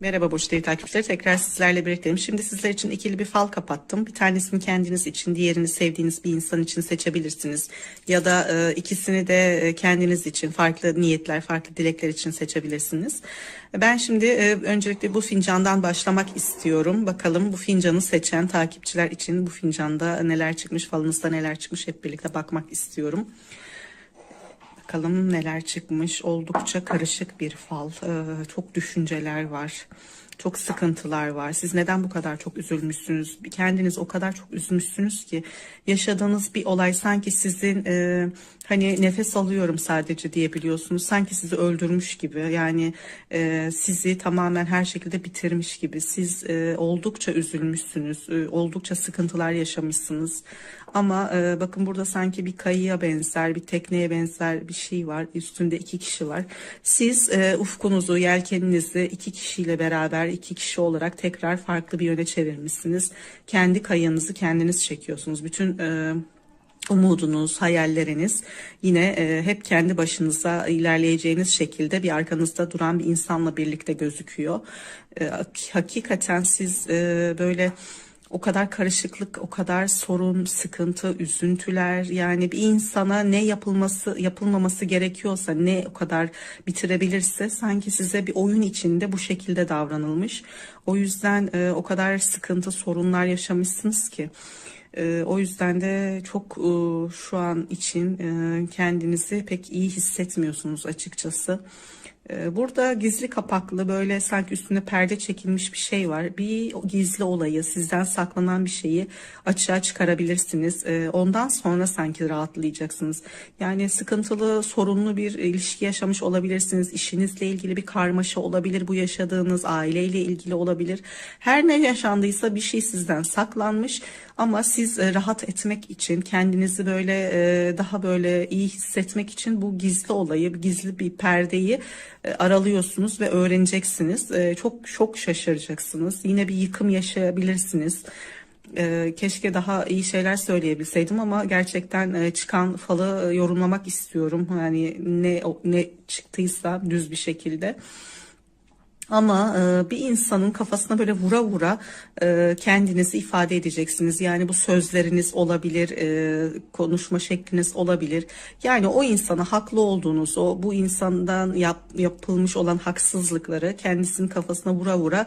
Merhaba Burç TV takipçileri tekrar sizlerle birlikteyim. Şimdi sizler için ikili bir fal kapattım. Bir tanesini kendiniz için, diğerini sevdiğiniz bir insan için seçebilirsiniz. Ya da e, ikisini de e, kendiniz için, farklı niyetler, farklı dilekler için seçebilirsiniz. Ben şimdi e, öncelikle bu fincandan başlamak istiyorum. Bakalım bu fincanı seçen takipçiler için bu fincanda neler çıkmış, falınızda neler çıkmış hep birlikte bakmak istiyorum. Bakalım neler çıkmış. Oldukça karışık bir fal. Ee, çok düşünceler var. Çok sıkıntılar var. Siz neden bu kadar çok üzülmüşsünüz? Kendiniz o kadar çok üzmüşsünüz ki yaşadığınız bir olay sanki sizin e, hani nefes alıyorum sadece diyebiliyorsunuz. Sanki sizi öldürmüş gibi. Yani e, sizi tamamen her şekilde bitirmiş gibi. Siz e, oldukça üzülmüşsünüz. E, oldukça sıkıntılar yaşamışsınız. Ama e, bakın burada sanki bir kayıya benzer, bir tekneye benzer bir şey var. Üstünde iki kişi var. Siz e, ufkunuzu, yelkeninizi iki kişiyle beraber, iki kişi olarak tekrar farklı bir yöne çevirmişsiniz. Kendi kayığınızı kendiniz çekiyorsunuz. Bütün e, umudunuz, hayalleriniz yine e, hep kendi başınıza ilerleyeceğiniz şekilde bir arkanızda duran bir insanla birlikte gözüküyor. E, hakikaten siz e, böyle o kadar karışıklık, o kadar sorun, sıkıntı, üzüntüler yani bir insana ne yapılması, yapılmaması gerekiyorsa ne o kadar bitirebilirse sanki size bir oyun içinde bu şekilde davranılmış. O yüzden e, o kadar sıkıntı, sorunlar yaşamışsınız ki. E, o yüzden de çok e, şu an için e, kendinizi pek iyi hissetmiyorsunuz açıkçası. E, Burada gizli kapaklı böyle sanki üstüne perde çekilmiş bir şey var. Bir gizli olayı, sizden saklanan bir şeyi açığa çıkarabilirsiniz. E, Ondan sonra sanki rahatlayacaksınız. Yani sıkıntılı, sorunlu bir ilişki yaşamış olabilirsiniz. İşinizle ilgili bir karmaşa olabilir. Bu yaşadığınız aileyle ilgili olabilir. Her ne yaşandıysa bir şey sizden saklanmış. Ama siz e, rahat etmek için, kendinizi böyle e, daha böyle iyi hissetmek için bu gizli olayı, gizli bir perdeyi e, aralıyorsunuz ve öğreneceksiniz. E, Çok çok şaşıracaksınız. Yine bir yıkım yaşayabilirsiniz. E, Keşke daha iyi şeyler söyleyebilseydim ama gerçekten çıkan falı yorumlamak istiyorum. Yani ne ne çıktıysa düz bir şekilde. Ama e, bir insanın kafasına böyle vura vura e, kendinizi ifade edeceksiniz. Yani bu sözleriniz olabilir, e, konuşma şekliniz olabilir. Yani o insana haklı olduğunuz, o bu insandan yap, yapılmış olan haksızlıkları kendisinin kafasına vura vura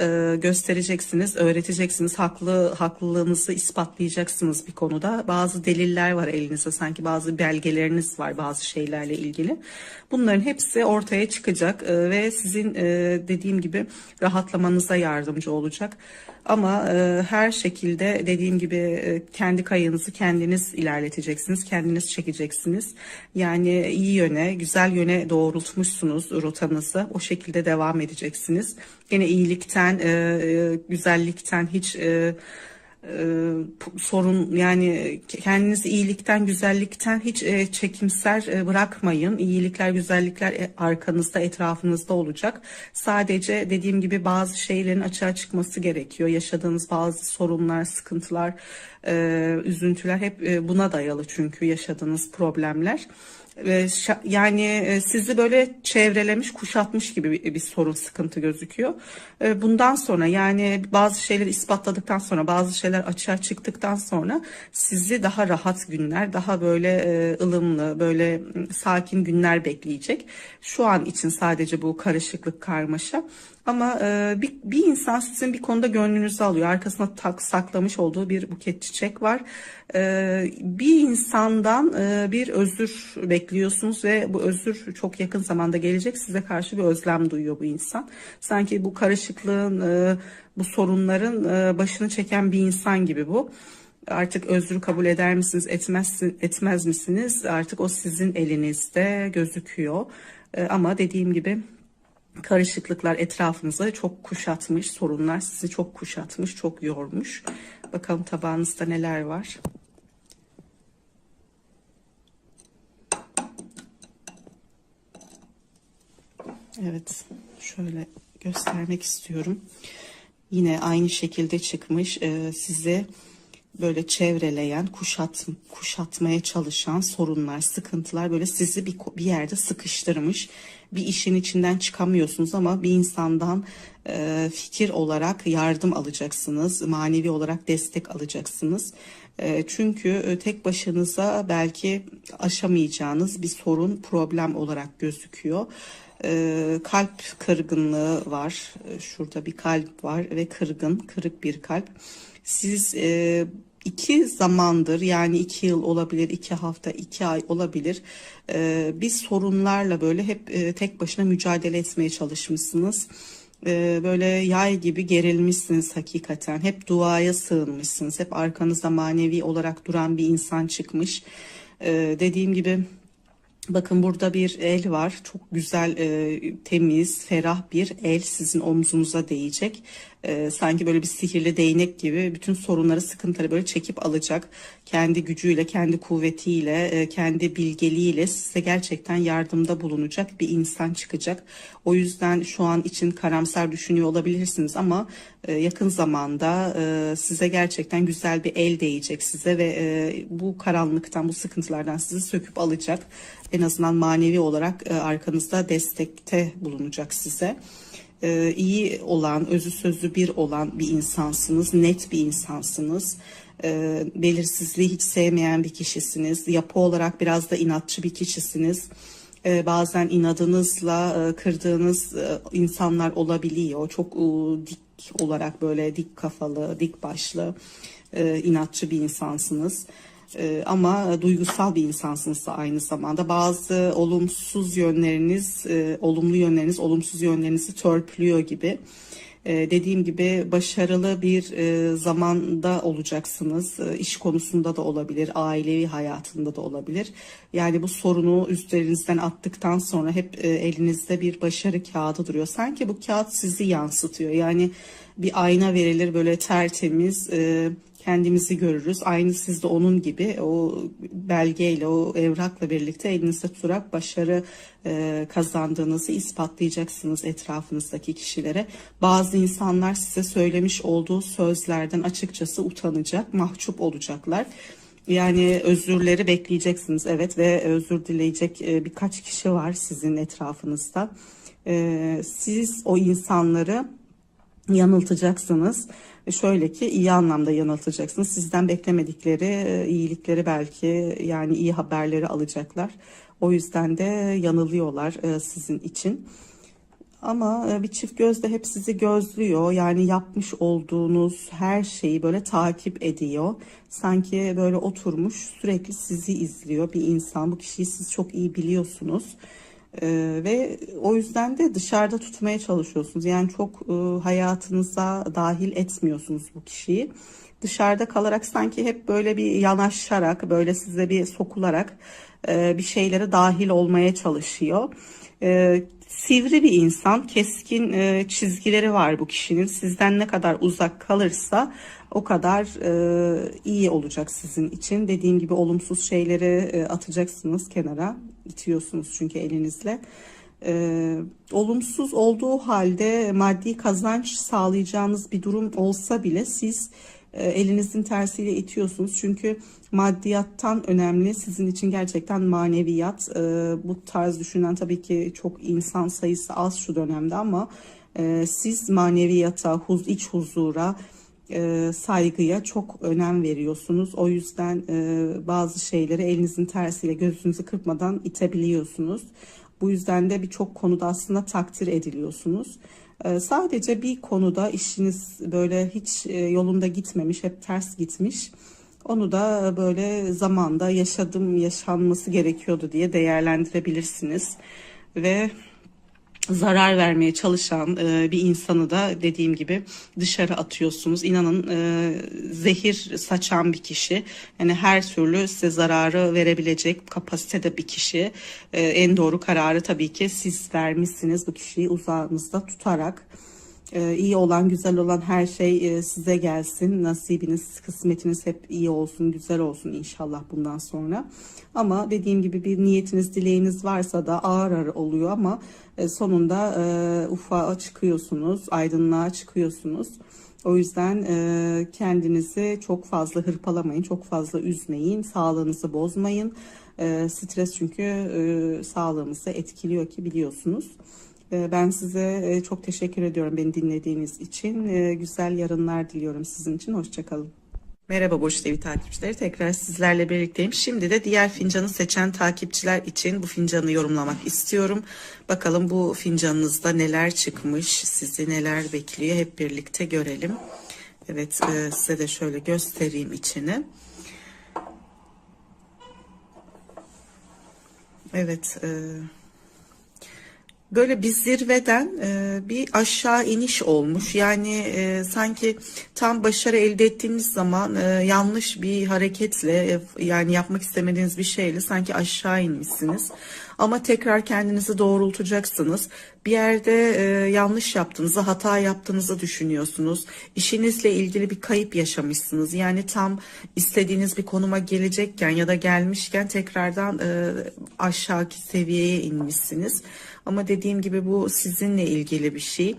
e, göstereceksiniz, öğreteceksiniz. Haklı haklılığınızı ispatlayacaksınız bir konuda. Bazı deliller var elinizde, sanki bazı belgeleriniz var bazı şeylerle ilgili. Bunların hepsi ortaya çıkacak e, ve sizin e, dediğim gibi rahatlamanıza yardımcı olacak. Ama e, her şekilde dediğim gibi e, kendi kayığınızı kendiniz ilerleteceksiniz, kendiniz çekeceksiniz. Yani iyi yöne, güzel yöne doğrultmuşsunuz rotanızı. O şekilde devam edeceksiniz. Yine iyilikten, e, e, güzellikten hiç e, e, sorun yani kendinizi iyilikten güzellikten hiç e, çekimser e, bırakmayın. İyilikler güzellikler e, arkanızda etrafınızda olacak. Sadece dediğim gibi bazı şeylerin açığa çıkması gerekiyor. Yaşadığınız bazı sorunlar, sıkıntılar, e, üzüntüler hep e, buna dayalı çünkü yaşadığınız problemler. E, yani e, sizi böyle çevrelemiş, kuşatmış gibi bir, bir sorun, sıkıntı gözüküyor. E, Bundan sonra yani bazı şeyleri ispatladıktan sonra, bazı şeyler açığa çıktıktan sonra sizi daha rahat günler, daha böyle e, ılımlı, böyle sakin günler bekleyecek. Şu an için sadece bu karışıklık, karmaşa. Ama e, bir, bir insan sizin bir konuda gönlünüzü alıyor. Arkasına tak, saklamış olduğu bir buket çiçek var. E, bir insandan e, bir özür bekliyorsunuz ve bu özür çok yakın zamanda gelecek. Size karşı bir özlem duyuyor bu insan. Sanki bu karışıklığın, e, bu sorunların e, başını çeken bir insan gibi bu. Artık özrü kabul eder misiniz, etmez, etmez misiniz? Artık o sizin elinizde gözüküyor. E, ama dediğim gibi karışıklıklar etrafınızı çok kuşatmış, sorunlar sizi çok kuşatmış, çok yormuş. Bakalım tabağınızda neler var. Evet, şöyle göstermek istiyorum. Yine aynı şekilde çıkmış. Ee, size böyle çevreleyen, kuşat, kuşatmaya çalışan sorunlar, sıkıntılar böyle sizi bir, bir yerde sıkıştırmış. Bir işin içinden çıkamıyorsunuz ama bir insandan e, fikir olarak yardım alacaksınız, manevi olarak destek alacaksınız. E, çünkü e, tek başınıza belki aşamayacağınız bir sorun, problem olarak gözüküyor. E, kalp kırgınlığı var. E, Şurada bir kalp var ve kırgın, kırık bir kalp. Siz e, iki zamandır yani iki yıl olabilir, iki hafta, iki ay olabilir. E, bir sorunlarla böyle hep e, tek başına mücadele etmeye çalışmışsınız. E, böyle yay gibi gerilmişsiniz hakikaten. Hep duaya sığınmışsınız. Hep arkanızda manevi olarak duran bir insan çıkmış. E, dediğim gibi Bakın burada bir el var. Çok güzel, e, temiz, ferah bir el sizin omuzunuza değecek. E, sanki böyle bir sihirli değnek gibi bütün sorunları, sıkıntıları böyle çekip alacak. Kendi gücüyle, kendi kuvvetiyle, e, kendi bilgeliğiyle size gerçekten yardımda bulunacak bir insan çıkacak. O yüzden şu an için karamsar düşünüyor olabilirsiniz ama e, yakın zamanda e, size gerçekten güzel bir el değecek size ve e, bu karanlıktan, bu sıkıntılardan sizi söküp alacak. En azından manevi olarak e, arkanızda destekte bulunacak size. E, iyi olan, özü sözü bir olan bir insansınız, net bir insansınız. E, belirsizliği hiç sevmeyen bir kişisiniz. Yapı olarak biraz da inatçı bir kişisiniz. E, bazen inadınızla e, kırdığınız e, insanlar olabiliyor. Çok e, dik olarak böyle dik kafalı, dik başlı, e, inatçı bir insansınız. E, ama duygusal bir insansınız da aynı zamanda. Bazı olumsuz yönleriniz, e, olumlu yönleriniz, olumsuz yönlerinizi törpülüyor gibi. E, dediğim gibi başarılı bir e, zamanda olacaksınız. E, iş konusunda da olabilir, ailevi hayatında da olabilir. Yani bu sorunu üstlerinizden attıktan sonra hep e, elinizde bir başarı kağıdı duruyor. Sanki bu kağıt sizi yansıtıyor. Yani bir ayna verilir böyle tertemiz, e, kendimizi görürüz. Aynı siz de onun gibi o belgeyle, o evrakla birlikte elinizde tutarak başarı e, kazandığınızı ispatlayacaksınız etrafınızdaki kişilere. Bazı insanlar size söylemiş olduğu sözlerden açıkçası utanacak, mahcup olacaklar. Yani özürleri bekleyeceksiniz evet ve özür dileyecek e, birkaç kişi var sizin etrafınızda. E, siz o insanları yanıltacaksınız. Şöyle ki iyi anlamda yanıltacaksınız. Sizden beklemedikleri e, iyilikleri belki yani iyi haberleri alacaklar. O yüzden de yanılıyorlar e, sizin için. Ama e, bir çift göz de hep sizi gözlüyor. Yani yapmış olduğunuz her şeyi böyle takip ediyor. Sanki böyle oturmuş sürekli sizi izliyor bir insan. Bu kişiyi siz çok iyi biliyorsunuz. Ee, ve o yüzden de dışarıda tutmaya çalışıyorsunuz. Yani çok e, hayatınıza dahil etmiyorsunuz bu kişiyi. Dışarıda kalarak sanki hep böyle bir yanaşarak, böyle size bir sokularak e, bir şeylere dahil olmaya çalışıyor. E, sivri bir insan, keskin e, çizgileri var bu kişinin. Sizden ne kadar uzak kalırsa o kadar e, iyi olacak sizin için. Dediğim gibi olumsuz şeyleri e, atacaksınız kenara itiyorsunuz çünkü elinizle. Ee, olumsuz olduğu halde maddi kazanç sağlayacağınız bir durum olsa bile siz e, elinizin tersiyle itiyorsunuz. Çünkü maddiyattan önemli sizin için gerçekten maneviyat. E, bu tarz düşünen tabii ki çok insan sayısı az şu dönemde ama e, siz maneviyata, huz, iç huzura, e, saygıya çok önem veriyorsunuz. O yüzden e, bazı şeyleri elinizin tersiyle gözünüzü kırpmadan itebiliyorsunuz. Bu yüzden de birçok konuda aslında takdir ediliyorsunuz. E, sadece bir konuda işiniz böyle hiç e, yolunda gitmemiş, hep ters gitmiş. Onu da böyle zamanda yaşadım, yaşanması gerekiyordu diye değerlendirebilirsiniz. Ve zarar vermeye çalışan e, bir insanı da dediğim gibi dışarı atıyorsunuz. İnanın e, zehir saçan bir kişi. Yani her türlü size zararı verebilecek kapasitede bir kişi. E, en doğru kararı tabii ki siz vermişsiniz bu kişiyi uzağınızda tutarak. Ee, iyi olan, güzel olan her şey e, size gelsin. Nasibiniz, kısmetiniz hep iyi olsun, güzel olsun inşallah bundan sonra. Ama dediğim gibi bir niyetiniz, dileğiniz varsa da ağır ağır oluyor ama e, sonunda e, ufağa çıkıyorsunuz, aydınlığa çıkıyorsunuz. O yüzden e, kendinizi çok fazla hırpalamayın, çok fazla üzmeyin, sağlığınızı bozmayın. E, stres çünkü e, sağlığımızı etkiliyor ki biliyorsunuz. E, ben size e, çok teşekkür ediyorum beni dinlediğiniz için. E, güzel yarınlar diliyorum sizin için. Hoşçakalın. Merhaba Boş TV takipçileri. Tekrar sizlerle birlikteyim. Şimdi de diğer fincanı seçen takipçiler için bu fincanı yorumlamak istiyorum. Bakalım bu fincanınızda neler çıkmış, sizi neler bekliyor hep birlikte görelim. Evet e, size de şöyle göstereyim içini. Evet. E, böyle bir zirveden e, bir aşağı iniş olmuş. Yani e, sanki tam başarı elde ettiğiniz zaman e, yanlış bir hareketle e, yani yapmak istemediğiniz bir şeyle sanki aşağı inmişsiniz. Ama tekrar kendinizi doğrultacaksınız. Bir yerde e, yanlış yaptığınızı, hata yaptığınızı düşünüyorsunuz. İşinizle ilgili bir kayıp yaşamışsınız. Yani tam istediğiniz bir konuma gelecekken ya da gelmişken tekrardan e, aşağıki seviyeye inmişsiniz. Ama dediğim gibi bu sizinle ilgili bir şey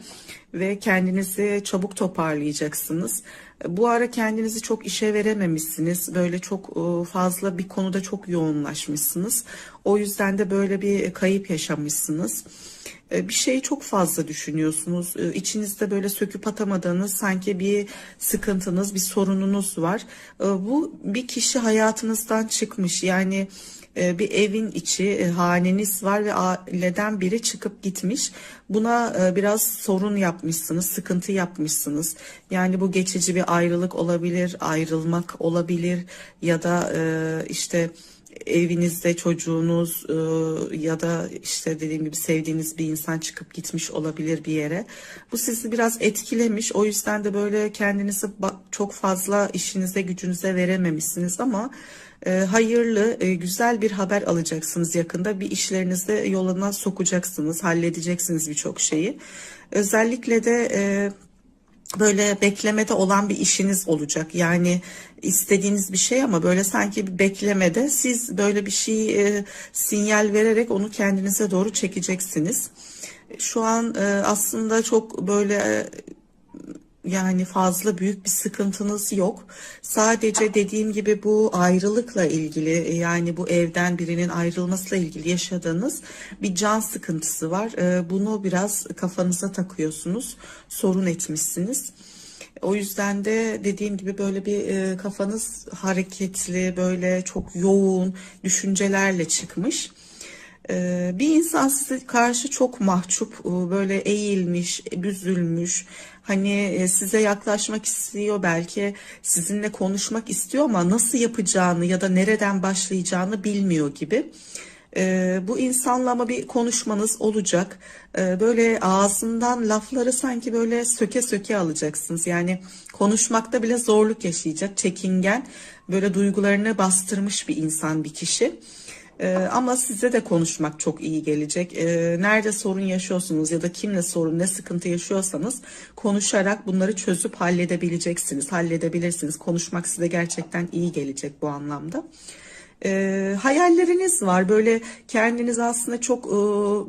ve kendinizi çabuk toparlayacaksınız. Bu ara kendinizi çok işe verememişsiniz. Böyle çok e, fazla bir konuda çok yoğunlaşmışsınız. O yüzden de böyle bir kayıp yaşamışsınız. E, bir şeyi çok fazla düşünüyorsunuz. E, içinizde böyle söküp atamadığınız sanki bir sıkıntınız, bir sorununuz var. Bu bir kişi hayatınızdan çıkmış. Yani e, bir evin içi e, haneniz var ve aileden biri çıkıp gitmiş. Buna e, biraz sorun yapmışsınız, sıkıntı yapmışsınız. Yani bu geçici bir ayrılık olabilir, ayrılmak olabilir ya da işte evinizde çocuğunuz ya da işte dediğim gibi sevdiğiniz bir insan çıkıp gitmiş olabilir bir yere. Bu sizi biraz etkilemiş. O yüzden de böyle kendinizi çok fazla işinize gücünüze verememişsiniz ama e, hayırlı, e, güzel bir haber alacaksınız yakında. Bir işlerinizde yoluna sokacaksınız, halledeceksiniz birçok şeyi. Özellikle de e, böyle beklemede olan bir işiniz olacak. Yani istediğiniz bir şey ama böyle sanki bir beklemede siz böyle bir şey sinyal vererek onu kendinize doğru çekeceksiniz. Şu an aslında çok böyle yani fazla büyük bir sıkıntınız yok. Sadece dediğim gibi bu ayrılıkla ilgili yani bu evden birinin ayrılmasıyla ilgili yaşadığınız bir can sıkıntısı var. Ee, bunu biraz kafanıza takıyorsunuz. Sorun etmişsiniz. O yüzden de dediğim gibi böyle bir e, kafanız hareketli, böyle çok yoğun düşüncelerle çıkmış. Ee, bir insan size karşı çok mahcup, e, böyle eğilmiş, büzülmüş, hani e, size yaklaşmak istiyor belki, sizinle konuşmak istiyor ama nasıl yapacağını ya da nereden başlayacağını bilmiyor gibi. Ee, bu insanla ama bir konuşmanız olacak. Ee, böyle ağzından lafları sanki böyle söke söke alacaksınız. Yani konuşmakta bile zorluk yaşayacak, çekingen, böyle duygularını bastırmış bir insan bir kişi. Ee, ama size de konuşmak çok iyi gelecek. Ee, nerede sorun yaşıyorsunuz ya da kimle sorun ne sıkıntı yaşıyorsanız konuşarak bunları çözüp halledebileceksiniz. Halledebilirsiniz. Konuşmak size gerçekten iyi gelecek bu anlamda. Ee, hayalleriniz var. Böyle kendiniz aslında çok e,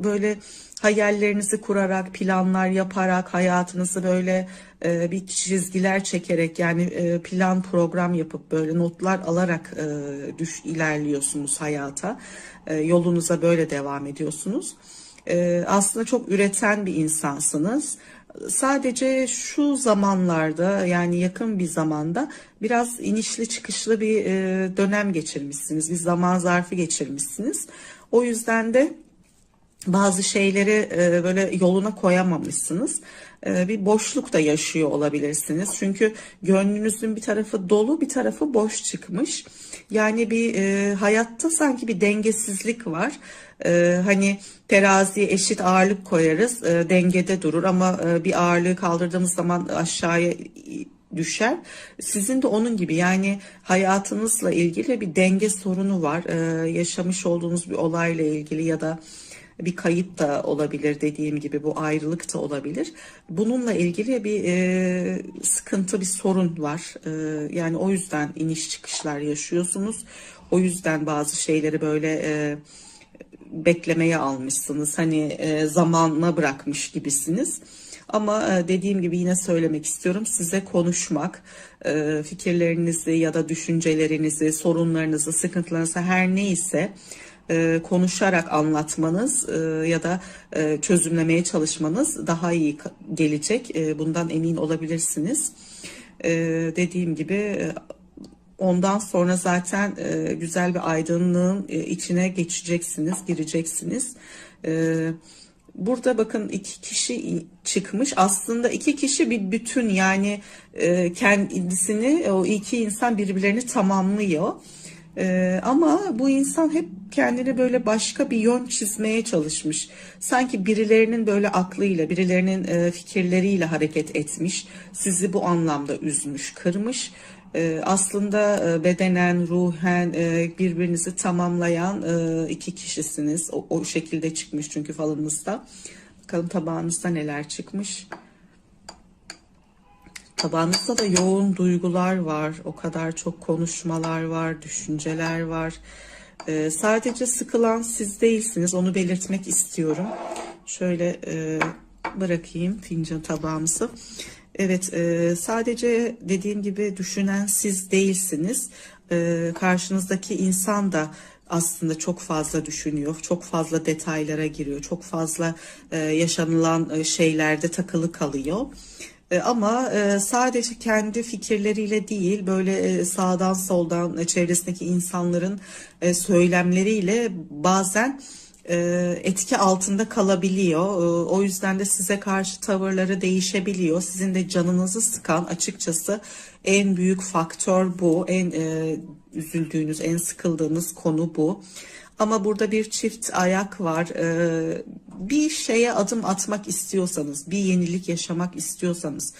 böyle hayallerinizi kurarak, planlar yaparak, hayatınızı böyle e, bir çizgiler çekerek yani e, plan program yapıp böyle notlar alarak e, düş ilerliyorsunuz hayata. E, yolunuza böyle devam ediyorsunuz. E, aslında çok üreten bir insansınız. Sadece şu zamanlarda yani yakın bir zamanda biraz inişli çıkışlı bir e, dönem geçirmişsiniz. Bir zaman zarfı geçirmişsiniz. O yüzden de bazı şeyleri e, böyle yoluna koyamamışsınız. E, bir boşluk da yaşıyor olabilirsiniz. Çünkü gönlünüzün bir tarafı dolu bir tarafı boş çıkmış. Yani bir e, hayatta sanki bir dengesizlik var. E, hani teraziye eşit ağırlık koyarız e, dengede durur ama e, bir ağırlığı kaldırdığımız zaman aşağıya düşer. Sizin de onun gibi yani hayatınızla ilgili bir denge sorunu var. Ee, yaşamış olduğunuz bir olayla ilgili ya da bir kayıp da olabilir dediğim gibi bu ayrılık da olabilir. Bununla ilgili bir e, sıkıntı bir sorun var. E, yani o yüzden iniş çıkışlar yaşıyorsunuz. O yüzden bazı şeyleri böyle e, beklemeye almışsınız. Hani e, zamanla bırakmış gibisiniz. Ama e, dediğim gibi yine söylemek istiyorum size konuşmak, e, fikirlerinizi ya da düşüncelerinizi, sorunlarınızı, sıkıntılarınızı her neyse e, konuşarak anlatmanız e, ya da e, çözümlemeye çalışmanız daha iyi gelecek. E, bundan emin olabilirsiniz. E, dediğim gibi e, ondan sonra zaten e, güzel bir aydınlığın e, içine geçeceksiniz, gireceksiniz. E, Burada bakın iki kişi çıkmış. Aslında iki kişi bir bütün yani e, kendisini o iki insan birbirlerini tamamlıyor. E, ama bu insan hep kendini böyle başka bir yön çizmeye çalışmış. Sanki birilerinin böyle aklıyla, birilerinin e, fikirleriyle hareket etmiş. Sizi bu anlamda üzmüş, kırmış. E, aslında e, bedenen, ruhen e, birbirinizi tamamlayan iki kişisiniz. O, o şekilde çıkmış çünkü falınızda. Bakalım tabağınızda neler çıkmış. Tabağınızda da yoğun duygular var. O kadar çok konuşmalar var, düşünceler var. Ee, sadece sıkılan siz değilsiniz. Onu belirtmek istiyorum. Şöyle e, bırakayım fincan tabağımızı. Evet, e, sadece dediğim gibi düşünen siz değilsiniz. E, karşınızdaki insan da aslında çok fazla düşünüyor, çok fazla detaylara giriyor, çok fazla e, yaşanılan e, şeylerde takılı kalıyor. E, Ama e, sadece kendi fikirleriyle değil, böyle e, sağdan soldan çevresindeki insanların söylemleriyle bazen etki altında kalabiliyor. O yüzden de size karşı tavırları değişebiliyor. Sizin de canınızı sıkan açıkçası en büyük faktör bu. En üzüldüğünüz, en sıkıldığınız konu bu. Ama burada bir çift ayak var. Ee, bir şeye adım atmak istiyorsanız, bir yenilik yaşamak istiyorsanız,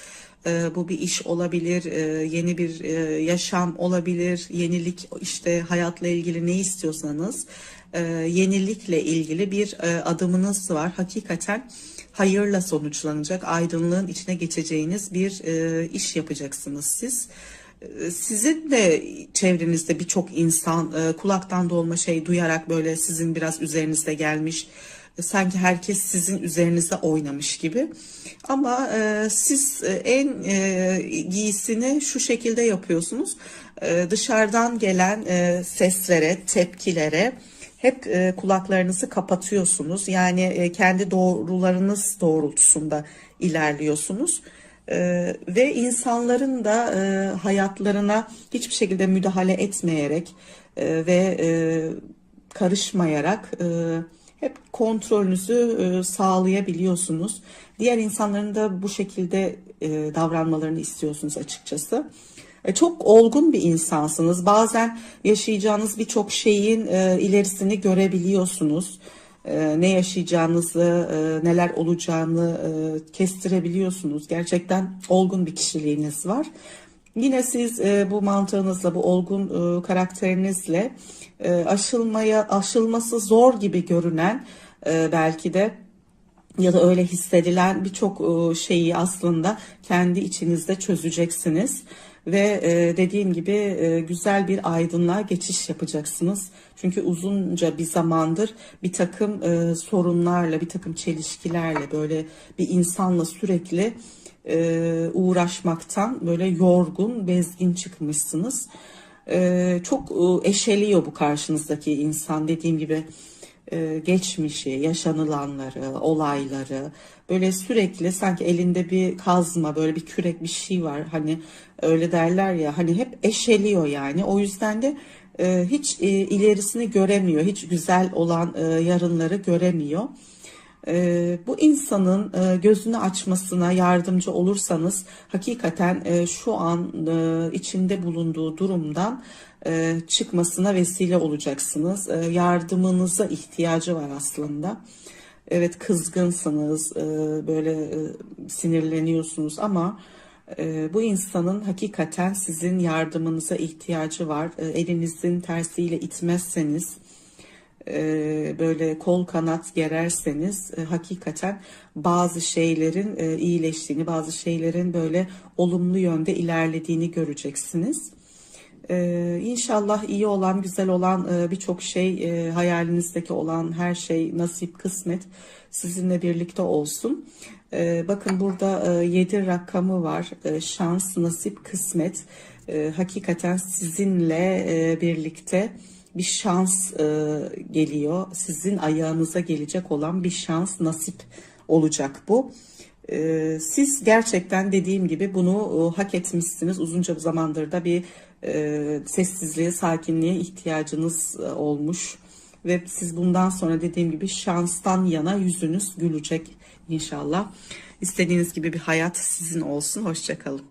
e, bu bir iş olabilir, e, yeni bir e, yaşam olabilir, yenilik işte hayatla ilgili ne istiyorsanız, yenilikle ilgili bir adımınız var. Hakikaten hayırla sonuçlanacak, aydınlığın içine geçeceğiniz bir iş yapacaksınız siz. E, Sizin de çevrenizde birçok insan e, kulaktan dolma şey duyarak böyle sizin biraz üzerinizde gelmiş. E, Sanki herkes sizin üzerinizde oynamış gibi. Ama e, siz e, en e, iyisini şu şekilde yapıyorsunuz. E, dışarıdan gelen e, seslere, tepkilere hep e, kulaklarınızı kapatıyorsunuz. Yani e, kendi doğrularınız doğrultusunda ilerliyorsunuz. Ee, ve insanların da e, hayatlarına hiçbir şekilde müdahale etmeyerek e, ve e, karışmayarak e, hep kontrolünüzü e, sağlayabiliyorsunuz. Diğer insanların da bu şekilde e, davranmalarını istiyorsunuz açıkçası. E, Çok olgun bir insansınız. Bazen yaşayacağınız birçok şeyin e, ilerisini görebiliyorsunuz. E, Ne yaşayacağınızı, e, neler olacağını e, kestirebiliyorsunuz. Gerçekten olgun bir kişiliğiniz var. Yine siz e, bu mantığınızla, bu olgun karakterinizle aşılmaya, aşılması zor gibi görünen belki de ya da öyle hissedilen birçok şeyi aslında kendi içinizde çözeceksiniz ve e, dediğim gibi e, güzel bir aydınlığa geçiş yapacaksınız. Çünkü uzunca bir zamandır bir takım e, sorunlarla, bir takım çelişkilerle böyle bir insanla sürekli e, uğraşmaktan böyle yorgun, bezgin çıkmışsınız. E, çok e, eşeliyor bu karşınızdaki insan dediğim gibi geçmişi, yaşanılanları, olayları böyle sürekli sanki elinde bir kazma, böyle bir kürek bir şey var. Hani öyle derler ya hani hep eşeliyor yani. O yüzden de e, hiç e, ilerisini göremiyor, hiç güzel olan e, yarınları göremiyor. Ee, bu insanın e, gözünü açmasına yardımcı olursanız hakikaten e, şu an e, içinde bulunduğu durumdan çıkmasına vesile olacaksınız. Yardımınıza ihtiyacı var aslında. Evet kızgınsınız, böyle sinirleniyorsunuz ama bu insanın hakikaten sizin yardımınıza ihtiyacı var. Elinizin tersiyle itmezseniz böyle kol kanat gererseniz e, hakikaten bazı şeylerin e, iyileştiğini, bazı şeylerin böyle olumlu yönde ilerlediğini göreceksiniz. İnşallah iyi olan, güzel olan e, birçok şey, e, hayalinizdeki olan her şey nasip, kısmet sizinle birlikte olsun. Bakın burada 7 rakamı var. Şans, nasip, kısmet. Hakikaten sizinle e, birlikte bir şans e, geliyor. Sizin ayağınıza gelecek olan bir şans, nasip olacak bu. Ee, siz gerçekten dediğim gibi bunu e, hak etmişsiniz. Uzunca bir zamandır da bir e, sessizliğe, sakinliğe ihtiyacınız e, olmuş. Ve siz bundan sonra dediğim gibi şanstan yana yüzünüz gülecek inşallah. İstediğiniz gibi bir hayat sizin olsun. Hoşçakalın.